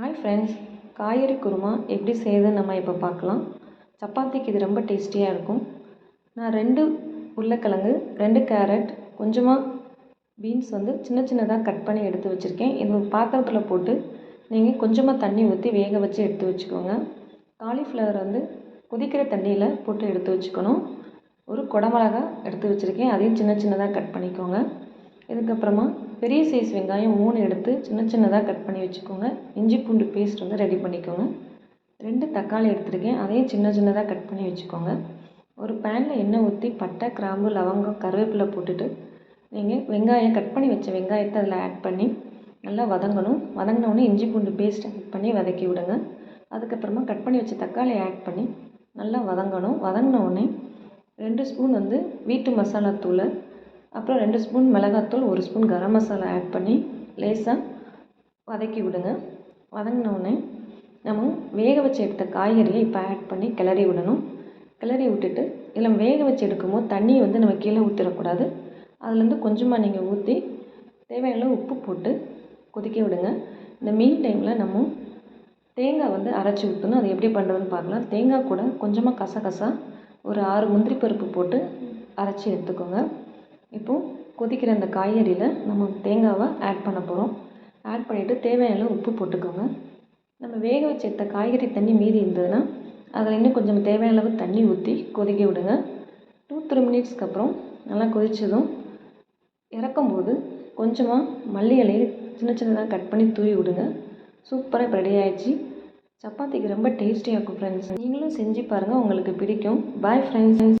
Hi friends காய்கறி குருமா எப்படி செய்யுதுன்னு நம்ம இப்போ பார்க்கலாம். சப்பாத்திக்கு இது ரொம்ப டேஸ்டியாக இருக்கும். நான் ரெண்டு உருளைக்கிழங்கு ரெண்டு கேரட் கொஞ்சமாக பீன்ஸ் வந்து சின்ன சின்னதாக கட் பண்ணி எடுத்து வச்சுருக்கேன். இது ஒரு பாத்திரத்தில் போட்டு நீங்கள் கொஞ்சமாக தண்ணி ஊற்றி வேக வச்சு எடுத்து வச்சுக்கோங்க. காலிஃப்ளவர் வந்து கொதிக்கிற தண்ணியில் போட்டு எடுத்து வச்சுக்கணும். ஒரு குடமிளகா எடுத்து வச்சுருக்கேன். அதையும் சின்ன சின்னதாக கட் பண்ணிக்கோங்க. இதுக்கப்புறமா பெரிய சைஸ் வெங்காயம் மூணு எடுத்து சின்ன சின்னதாக கட் பண்ணி வச்சுக்கோங்க. இஞ்சி பூண்டு பேஸ்ட் வந்து ரெடி பண்ணிக்கோங்க. ரெண்டு தக்காளி எடுத்துருக்கேன். அதையும் சின்ன சின்னதாக கட் பண்ணி வச்சுக்கோங்க. ஒரு பேனில் எண்ணெய் ஊற்றி பட்டை கிராம்பு லவங்கம் கருவேப்பிலை போட்டுட்டு நீங்கள் வெங்காயம் கட் பண்ணி வச்ச வெங்காயத்தை அதில் ஆட் பண்ணி நல்லா வதங்கணும். வதங்கினோடனே இஞ்சி பூண்டு பேஸ்ட் ஆட் பண்ணி வதக்கி விடுங்க. அதுக்கப்புறமா கட் பண்ணி வச்ச தக்காளியை ஆட் பண்ணி நல்லா வதங்கணும். வதங்கினோடனே ரெண்டு ஸ்பூன் வந்து வீட்டு மசாலா தூளை அப்புறம் ரெண்டு ஸ்பூன் மிளகாத்தூள் ஒரு ஸ்பூன் கரம் மசாலா ஆட் பண்ணி லேசாக வதக்கி விடுங்க. வதங்கினோடனே நம்ம வேக வச்சு எடுத்த காய்கறியை இப்போ ஆட் பண்ணி கிளறி விடணும். கிளறி விட்டுட்டு இதில் வேக வச்சு எடுக்கும்போது தண்ணியை வந்து நம்ம கீழே ஊற்றிடக்கூடாது அதுலேருந்து கொஞ்சமாக நீங்கள் ஊற்றி தேவையான உப்பு போட்டு கொதிக்க விடுங்க. இந்த மீன் டைமில் நம்ம தேங்காய் வந்து அரைச்சி ஊற்றணும் அது எப்படி பண்ணுறதுன்னு பார்க்கலாம். தேங்காய் கூட கொஞ்சமாக கசகசா ஒரு ஆறு முந்திரி பருப்பு போட்டு அரைச்சி எடுத்துக்கோங்க. இப்போது கொதிக்கிற அந்த காய்கறியில் நம்ம தேங்காவை ஆட் பண்ண போகிறோம் ஆட் பண்ணிவிட்டு தேவையான உப்பு போட்டுக்கோங்க. நம்ம வேக வச்சு காய்கறி தண்ணி மீதி இருந்ததுன்னா அதில் இன்னும் கொஞ்சம் தேவையான அளவு தண்ணி ஊற்றி கொதிக்க விடுங்க. டூ த்ரீ மினிட்ஸ்க்கு அப்புறம் நல்லா கொதித்ததும் இறக்கும்போது கொஞ்சமாக மல்லி இலையை சின்ன சின்னதாக கட் பண்ணி தூவி விடுங்க. சூப்பராக இப்போ ரெடி ஆகிடுச்சி சப்பாத்திக்கு ரொம்ப டேஸ்டியாக இருக்கும் ஃப்ரெண்ட்ஸ் நீங்களும் செஞ்சு பாருங்கள் உங்களுக்கு பிடிக்கும். Bye friends